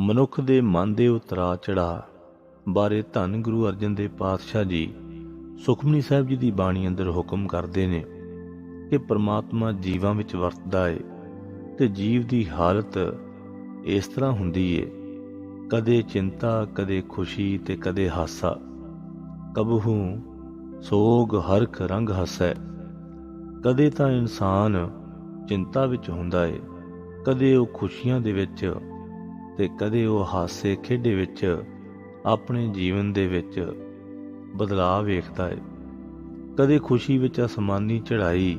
ਮਨੁੱਖ ਦੇ ਮਨ ਦੇ ਉਤਰਾ ਚੜਾ ਬਾਰੇ ਧੰਨ ਗੁਰੂ ਅਰਜਨ ਦੇਵ ਪਾਤਸ਼ਾਹ ਜੀ ਸੁਖਮਨੀ ਸਾਹਿਬ ਜੀ ਦੀ ਬਾਣੀ ਅੰਦਰ ਹੁਕਮ ਕਰਦੇ ਨੇ ਕਿ ਪ੍ਰਮਾਤਮਾ ਜੀਵਾਂ ਵਿੱਚ ਵਰਤਦਾ ਏ ਤੇ ਜੀਵ ਦੀ ਹਾਲਤ ਇਸ ਤਰ੍ਹਾਂ ਹੁੰਦੀ ਏ, ਕਦੇ ਚਿੰਤਾ, ਕਦੇ ਖੁਸ਼ੀ ਤੇ ਕਦੇ ਹਾਸਾ। ਕਬਹੂ, ਸੋਗ ਹਰਖ ਰੰਗ ਹਸੈ। ਕਦੇ ਤਾਂ ਇਨਸਾਨ ਚਿੰਤਾ ਵਿੱਚ ਹੁੰਦਾ ਏ, ਕਦੇ ਉਹ ਖੁਸ਼ੀਆਂ ਦੇ ਵਿੱਚ ਤੇ ਕਦੇ ਉਹ ਹਾਸੇ ਖੇਡੇ ਵਿੱਚ, ਆਪਣੇ ਜੀਵਨ ਦੇ ਵਿੱਚ ਬਦਲਾਅ ਵੇਖਦਾ ਹੈ ਕਦੇ ਖੁਸ਼ੀ ਵਿੱਚ ਅਸਮਾਨੀ ਚੜ੍ਹਾਈ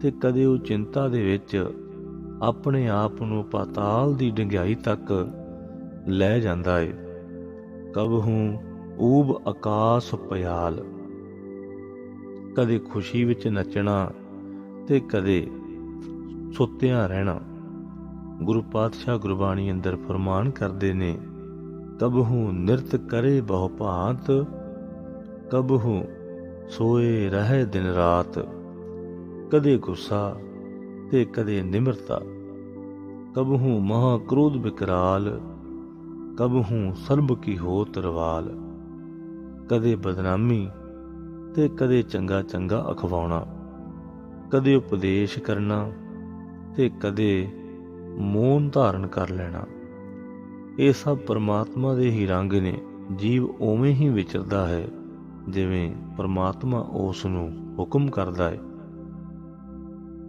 ਤੇ ਕਦੇ ਉਹ ਚਿੰਤਾ ਦੇ ਵਿੱਚ ਆਪਣੇ ਆਪ ਨੂੰ ਪਾਤਾਲ ਦੀ ਡੰਗਿਆਈ ਤੱਕ ਲੈ ਜਾਂਦਾ ਏ। ਕਬਹੂ ਊਬ ਆਕਾਸ਼ ਪਿਆਲ ਕਦੇ ਖੁਸ਼ੀ ਵਿੱਚ ਨੱਚਣਾ ਤੇ ਕਦੇ ਸੁੱਤਿਆਂ ਰਹਿਣਾ। ਗੁਰੂ ਪਾਤਸ਼ਾਹ ਗੁਰਬਾਣੀ ਅੰਦਰ ਫਰਮਾਨ ਕਰਦੇ ਨੇ ਕਬਹੂ ਨਿਰਤ ਕਰੇ ਬਹੁ ਭਾਂਤ ਕਬਹੂ ਸੋਏ ਰਹੇ ਦਿਨ ਰਾਤ, ਕਦੇ ਗੁੱਸਾ ਤੇ ਕਦੇ ਨਿਮਰਤਾ ਕਬਹੂ ਮਹਾ ਕ੍ਰੋਧ ਬਿਕਰਾਲ ਕਬਹੂ ਸਰਬ ਕੀ ਹੋਤ ਰਵਾਲ, ਕਦੇ ਬਦਨਾਮੀ ਤੇ ਕਦੇ ਚੰਗਾ ਚੰਗਾ ਅਖਵਾਉਣਾ, ਕਦੇ ਉਪਦੇਸ਼ ਕਰਨਾ ਤੇ ਕਦੇ ਮੋਨ ਧਾਰਨ ਕਰ ਲੈਣਾ। ਇਹ ਸਭ ਪਰਮਾਤਮਾ ਦੇ ਹੀ ਰੰਗ ਨੇ। ਜੀਵ ਉਵੇਂ ਹੀ ਵਿਚਰਦਾ ਹੈ, ਜਿਵੇਂ ਪਰਮਾਤਮਾ ਉਸ ਨੂੰ ਹੁਕਮ ਕਰਦਾ ਹੈ।